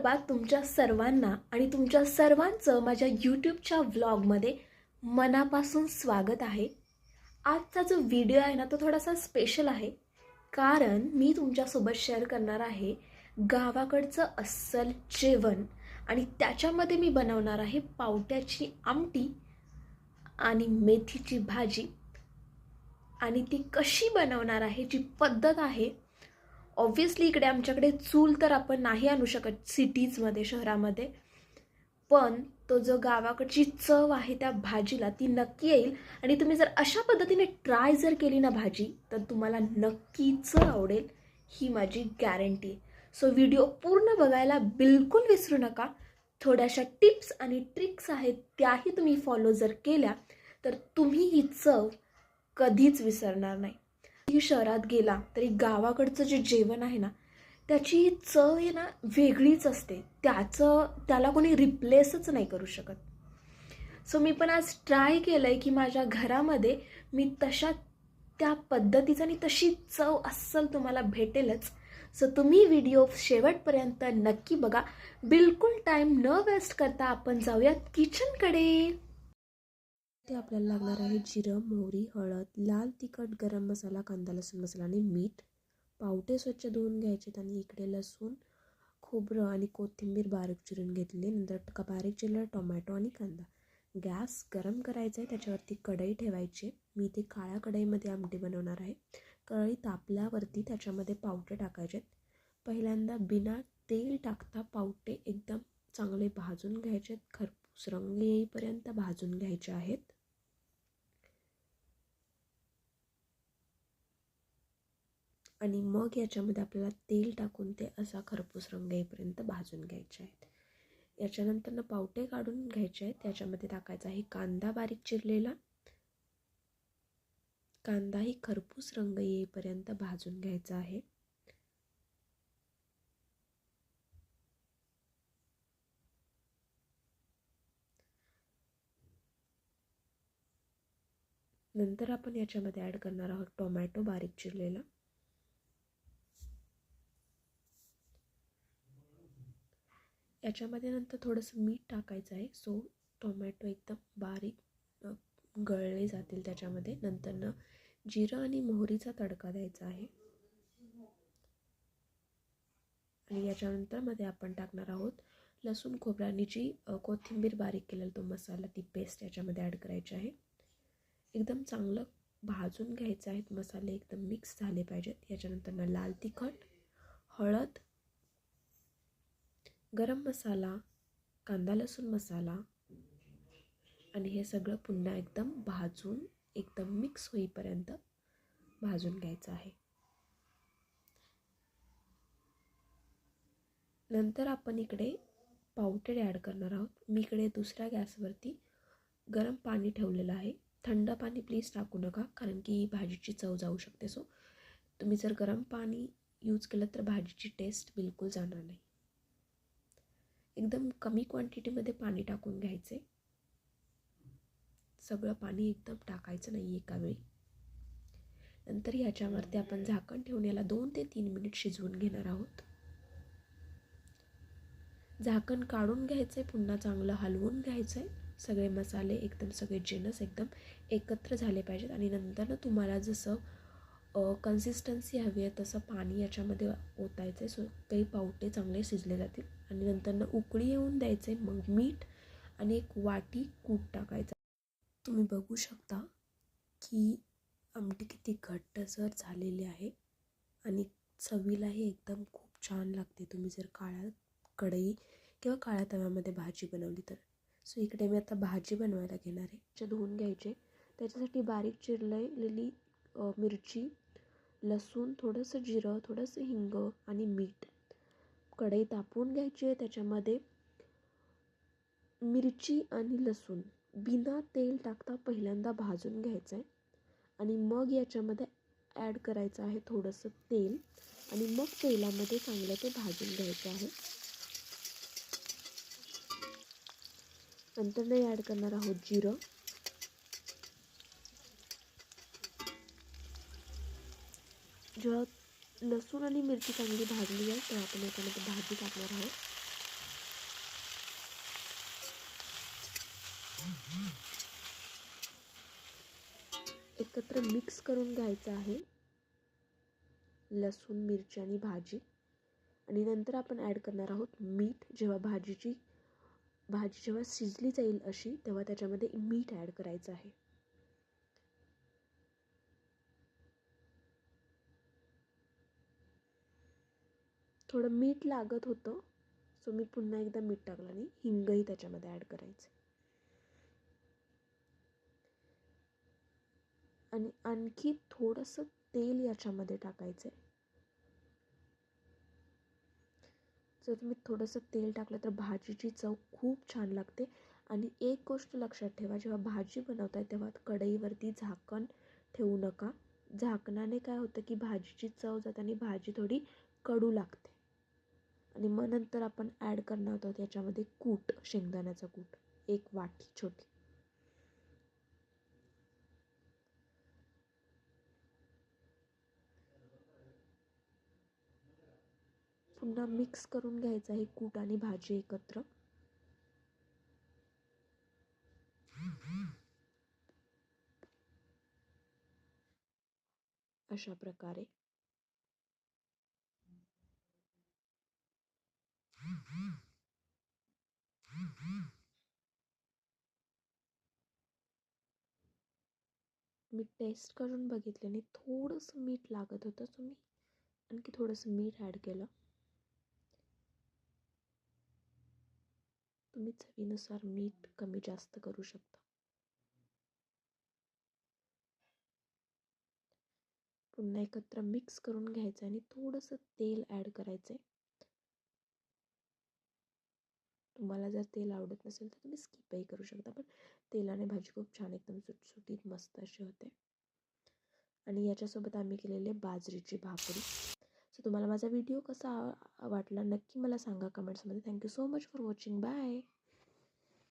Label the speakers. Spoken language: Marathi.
Speaker 1: विदर्भात तुमच्या सर्वांना आणि तुमच्या सर्वांचं माझ्या यूट्यूबच्या व्लॉगमध्ये मनापासून स्वागत आहे. आजचा जो व्हिडिओ आहे ना तो थोडासा स्पेशल आहे. कारण मी तुमच्यासोबत शेअर करणार आहे गावाकडचं अस्सल जेवण. आणि त्याच्यामध्ये मी बनवणार आहे पावट्याची आमटी आणि मेथीची भाजी. आणि ती कशी बनवणार आहे जी पद्धत आहे ऑब्व्हियसली इकडे आमच्याकडे चूल तर आपण नाही आणू शकत सिटीजमध्ये शहरामध्ये. पण तो जो गावाकडची चव आहे त्या भाजीला ती नक्की येईल. आणि तुम्ही जर अशा पद्धतीने ट्राय जर केली ना भाजी तर तुम्हाला नक्कीच आवडेल. ही माझी गॅरंटी सो व्हिडिओ पूर्ण बघायला बिलकुल विसरू नका. थोड्याशा टिप्स आणि ट्रिक्स आहेत त्याही तुम्ही फॉलो जर केल्या तर तुम्ही ही चव कधीच विसरणार नाही. शहरात गेला तरी गावाकडचं जे जेवण आहे ना त्याची चव आहे ना वेगळीच असते. त्याचं त्याला कोणी रिप्लेसच नाही करू शकत. सो मी पण आज ट्राय केलं आहे की माझ्या घरामध्ये मी तशा त्या पद्धतीचं आणि तशी चव अस्सल तुम्हाला भेटेलच. सो तुम्ही व्हिडिओ शेवटपर्यंत नक्की बघा. बिलकुल टाईम न वेस्ट करता आपण जाऊयात किचनकडे
Speaker 2: ते आपल्याला लागणार आहे जिरं मोहरी हळद लाल तिखट गरम मसाला कांदा लसूण मसाला आणि मीठ. पावटे स्वच्छ धुवून घ्यायचे आणि इकडे लसूण खोबरं आणि कोथिंबीर बारीक चिरून घेतली नंतर का बारीक चिरलेला टोमॅटो आणि कांदा. गॅस गरम करायचा आहे त्याच्यावरती कढई ठेवायची. मी ते काळ्या कढईमध्ये आमटी बनवणार आहे. कढई तापल्यावरती त्याच्यामध्ये पावटे टाकायचे आहेत पहिल्यांदा बिना तेल टाकता पावटे एकदम चांगले भाजून घ्यायचे आहेत खरपूस रंग येईपर्यंत भाजून घ्यायचे आहेत. आणि मग याच्यामध्ये आपल्याला तेल टाकून ते असा खरपूस रंग येईपर्यंत भाजून घ्यायचे आहेत. याच्यानंतर पावटे काढून घ्यायचे आहेत. त्याच्यामध्ये टाकायचा आहे कांदा बारीक चिरलेला. कांदाही खरपूस रंग येईपर्यंत भाजून घ्यायचा आहे. नंतर आपण याच्यामध्ये ॲड करणार आहोत टोमॅटो बारीक चिरलेला. याच्यामध्ये नंतर थोडंसं मीठ टाकायचं आहे. सो टोमॅटो एकदम बारीक गळले जातील त्याच्यामध्ये. नंतरनं जिरं आणि मोहरीचा तडका द्यायचा आहे. आणि याच्यानंतरमध्ये आपण टाकणार आहोत लसूण खोबऱ्यानी जी कोथिंबीर बारीक केलेला तो मसाला ती पेस्ट याच्यामध्ये ॲड करायची आहे. एकदम चांगलं भाजून घ्यायचं आहेत मसाले एकदम मिक्स झाले पाहिजेत. याच्यानंतर लाल तिखट हळद गरम मसाला कांदा लसूण मसाला आणि हे सगळं पुन्हा एकदम भाजून एकदम मिक्स होईपर्यंत भाजून घ्यायचं आहे. नंतर आपण इकडे पावटेड ॲड करणार आहोत. मी इकडे दुसऱ्या गॅसवरती गरम पाणी ठेवलेलं आहे. थंड पाणी प्लीज टाकू नका कारण की भाजीची चव जाऊ शकते. सो तुम्ही जर गरम पाणी यूज केलं तर भाजीची टेस्ट बिलकुल जाणार नाही. एकदम कमी क्वांटिटीमध्ये पाणी टाकून घ्यायचे. सगळं पाणी एकदम टाकायचं नाही एका वेळी. नंतर ह्याच्यावरती आपण झाकण ठेवून याला दोन ते तीन मिनिट शिजवून घेणार आहोत. झाकण काढून घ्यायचं आहे पुन्हा चांगलं हलवून घ्यायचं आहे सगळे मसाले एकदम सगळे जिनस एकदम एकत्र झाले पाहिजेत. आणि नंतर तुम्हाला जसं कन्सिस्टन्सी हवी आहे तसं पाणी याच्यामध्ये ओतायचं आहे सो काही पावटे चांगले शिजले जातील. आणि नंतरनं उकळी येऊन द्यायचे मग मीठ आणि एक वाटी कूट टाकायचा. तुम्ही बघू शकता की आमटी किती घट्टसर झालेली आहे आणि चवीलाही एकदम खूप छान लागते. तुम्ही जर काळ्या कढई किंवा काळ्या तव्यामध्ये भाजी बनवली तर. सो इकडे मी आता भाजी बनवायला घेणार आहे. जे धुवून घ्यायचे. त्याच्यासाठी बारीक चिरलेलेली मिरची लसूण थोडंसं जिरं थोडंसं हिंग आणि मीठ. कढई तापवून घ्यायची आहे त्याच्यामध्ये मिरची आणि लसूण. बिना तेल टाकता पहिल्यांदा भाजून घ्यायचं आहे. आणि मग याच्यामध्ये ॲड करायचं आहे थोडंसं तेल. आणि मग तेलामध्ये चांगलं ते भाजून घ्यायचं आहे. नंतर नाही ॲड करणार आहोत जिरं. जेव्हा लसूण आणि मिरची चांगली भाजली आहे तेव्हा आपण याच्यामध्ये भाजी टाकणार आहोत. एकत्र मिक्स करून घ्यायचं आहे. लसूण मिरची आणि भाजी. आणि नंतर आपण ॲड करणार आहोत मीठ. जेव्हा भाजीची भाजी जेव्हा शिजली जाईल अशी तेव्हा त्याच्यामध्ये मीठ ॲड करायचं आहे. थोडं मीठ लागत होतं. सो मी पुन्हा एकदा मीठ टाकलं आणि हिंगही त्याच्यामध्ये ॲड करायचं. आणि आणखी थोडंसं तेल याच्यामध्ये टाकायचं आहे. जर तुम्ही थोडंसं तेल टाकलं तर भाजीची चव खूप छान लागते. आणि एक गोष्ट लक्षात ठेवा जेव्हा भाजी बनवताय तेव्हा कढईवरती झाकण ठेवू नका. झाकणाने काय होतं की भाजीची चव जाते आणि भाजी थोडी कडू लागते. आणि मग नंतर आपण ॲड करणार आहोत याच्यामध्ये कूट शेंगदाण्याचा कूट. एक वाटी छोटी. पुन्हा मिक्स करून घ्यायचं आहे कूट आणि भाजी एकत्र. अशा प्रकारे. मी टेस्ट करून बघितले आणि थोडंसं मीठ लागत होतं सो मी आणखी थोडंसं मीठ ॲड केलं. तुम्ही चवीनुसार मीठ कमी जास्त करू शकता. पुन्हा एकत्र मिक्स करून घ्यायचं आणि थोडंसं तेल ॲड करायचं आहे तुम्हाला जर तेल आवडत नसेल तर तुम्ही स्किपही करू शकता. पण तेलाने भाजी खूप छान एकदम सुटसुटीत मस्त अशी होते. आणि याच्यासोबत आम्ही केलेले बाजरीची भाकरी. सो तुम्हाला माझा व्हिडिओ कसा वाटला नक्की मला सांगा कमेंट्समध्ये. Thank you so much for watching bye